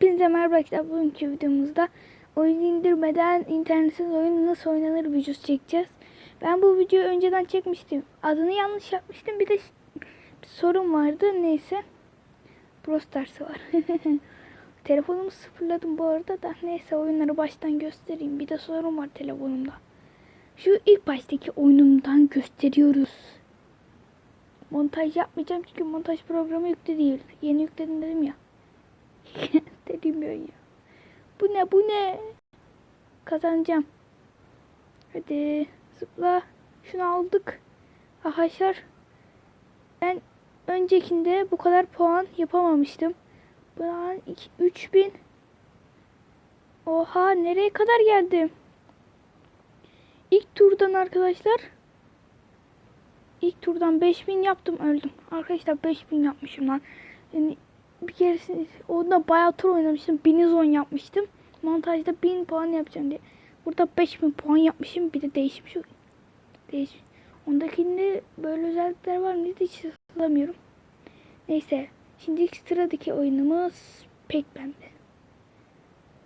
Hepinize merhaba arkadaşlar. Bugünkü videomuzda oyun indirmeden internetsiz oyun nasıl oynanır videosu çekeceğiz. Ben bu videoyu önceden çekmiştim. Adını yanlış yapmıştım. Bir de bir sorun vardı. Neyse. Brawl Stars'ı var. Telefonumu sıfırladım bu arada da. Neyse oyunları baştan göstereyim. Bir de sorun var telefonumda. Şu ilk baştaki oyunumdan gösteriyoruz. Montaj yapmayacağım çünkü montaj programı yüklü değil. Yeni yükledim dedim ya. Dedim ya. Bu ne bu ne? Kazanacağım. Hadi zıpla. Şunu aldık. Arkadaşlar ben öncekinde bu kadar puan yapamamıştım. Ben 3000 Oha nereye kadar geldim? İlk turdan arkadaşlar ilk turdan 5000 yaptım öldüm. Arkadaşlar 5000 yapmışım lan. Yani bir keresinde onda bayağı tur oynamıştım. 1010 yapmıştım. Montajda 1000 puan yapacağım diye. Burada 5000 puan yapmışım. Bir de değişmiş oyun. Değiş. Ondakinde böyle özellikler var mı hiç hatırlamıyorum. Neyse. Şimdi ilk sıradaki oyunumuz Pac-Man'de.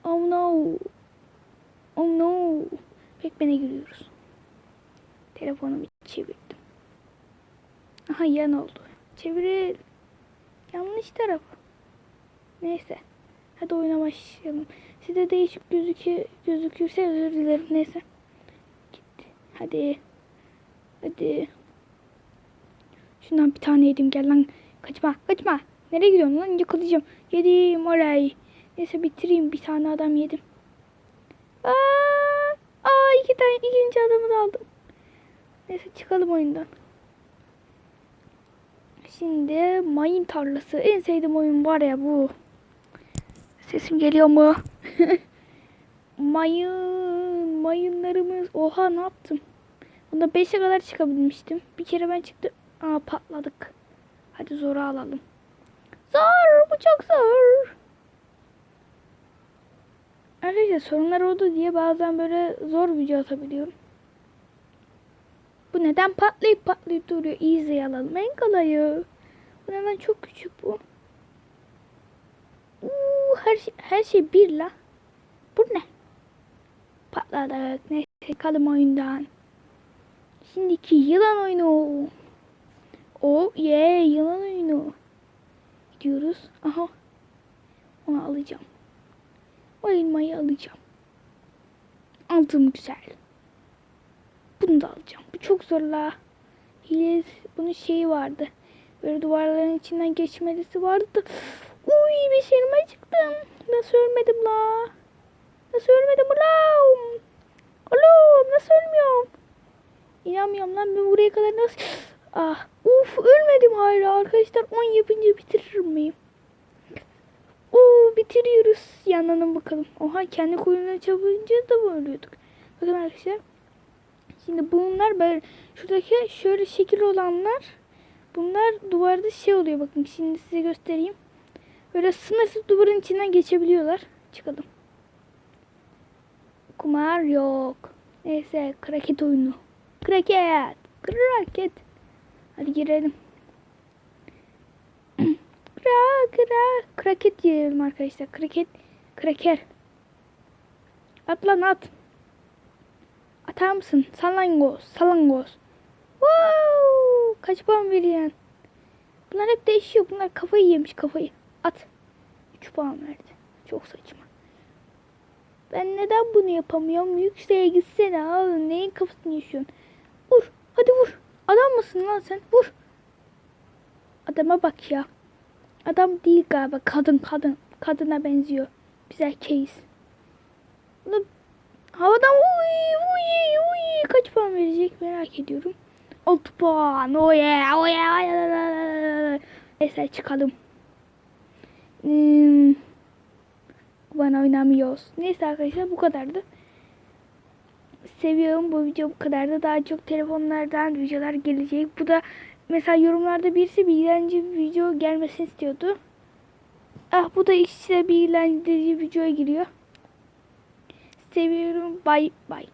Oh no. Oh no. Pac-Man'e giriyoruz. Telefonumu çevirdim. Aha yan oldu. Çeviril. Yanlış taraf. Neyse. Hadi oyuna başlayalım. Size değişik gözükü gözükürse özür dilerim. Neyse. Gitti. Hadi. Hadi. Şundan bir tane yedim. Gel lan. Kaçma. Kaçma. Nereye gidiyorsun lan? Yakalayacağım. Yedim orayı. Neyse bitireyim. Bir tane adam yedim. Aa, aa iki tane ikinci adamı da aldım. Neyse çıkalım oyundan. Şimdi mayın tarlası. En sevdiğim oyun var ya bu. Sesim geliyor mu? mayın, mayınlarımız. Oha ne yaptım? Bunda 5'e kadar çıkabilmiştim. Bir kere ben çıktım. Aa patladık. Hadi zoru alalım. Zor, bu çok zor. Arkadaşlar sorunlar oldu diye bazen böyle zor video atabiliyorum. Bu neden patlayıp patlayıp duruyor? Easy alalım. En kolayı. Bu neden çok küçük bu? Uuu, her şey, her şey bir la. Bu ne? Patladık. Neyse kalım oyundan. Şimdiki yılan oyunu. O ye yılan oyunu. Gidiyoruz. Aha. Onu alacağım. O elmayı alacağım. Aldım güzel. Bunu da alacağım. Bu çok zor la. Hile bunun şeyi vardı. Böyle duvarların içinden geçmelisi vardı. Uy bir şeyime çıktım. Nasıl ölmedim la? Nasıl ölmedim la? Oğlum nasıl ölmüyorum? İnanmıyorum lan ben buraya kadar nasıl... Ah uf ölmedim hala arkadaşlar 10 yapınca bitirir miyim? Oo bitiriyoruz. Yandan bakalım. Oha kendi koyunları çabınca da mı ölüyorduk? Bakın arkadaşlar. Şimdi bunlar böyle şuradaki şöyle şekil olanlar bunlar duvarda şey oluyor bakın şimdi size göstereyim. Böyle sınırsız duvarın içinden geçebiliyorlar. Çıkalım. Kumar yok. Neyse kraket oyunu. Kraket. Kraket. Hadi girelim. Kra kra kraket diyelim arkadaşlar. Kraket. Kraker. At lan at. Atar mısın? Salangoz. Salangoz. Wow! Kaç puan veriyorsun? Bunlar hep değişiyor. Bunlar kafayı yemiş kafayı. At. 3 puan verdi. Çok saçma. Ben neden bunu yapamıyorum? Yükseğe gitsene abi. Neyin kafasını yaşıyorsun? Vur. Hadi vur. Adam mısın lan sen? Vur. Adama bak ya. Adam değil galiba. Kadın kadın. Kadına benziyor. Biz erkeğiz. Bunu havadan uy uy uy kaç puan verecek merak ediyorum. 6 puan. Oh yeah. Neyse çıkalım. Hmm. Bana oynamıyoruz. Neyse arkadaşlar bu kadardı. Seviyorum bu video bu kadardı. Daha çok telefonlardan videolar gelecek. Bu da mesela yorumlarda birisi bilgilendirici bir video gelmesini istiyordu. Ah bu da işte bilgilendirici videoya giriyor. Seviyorum. Bye bye.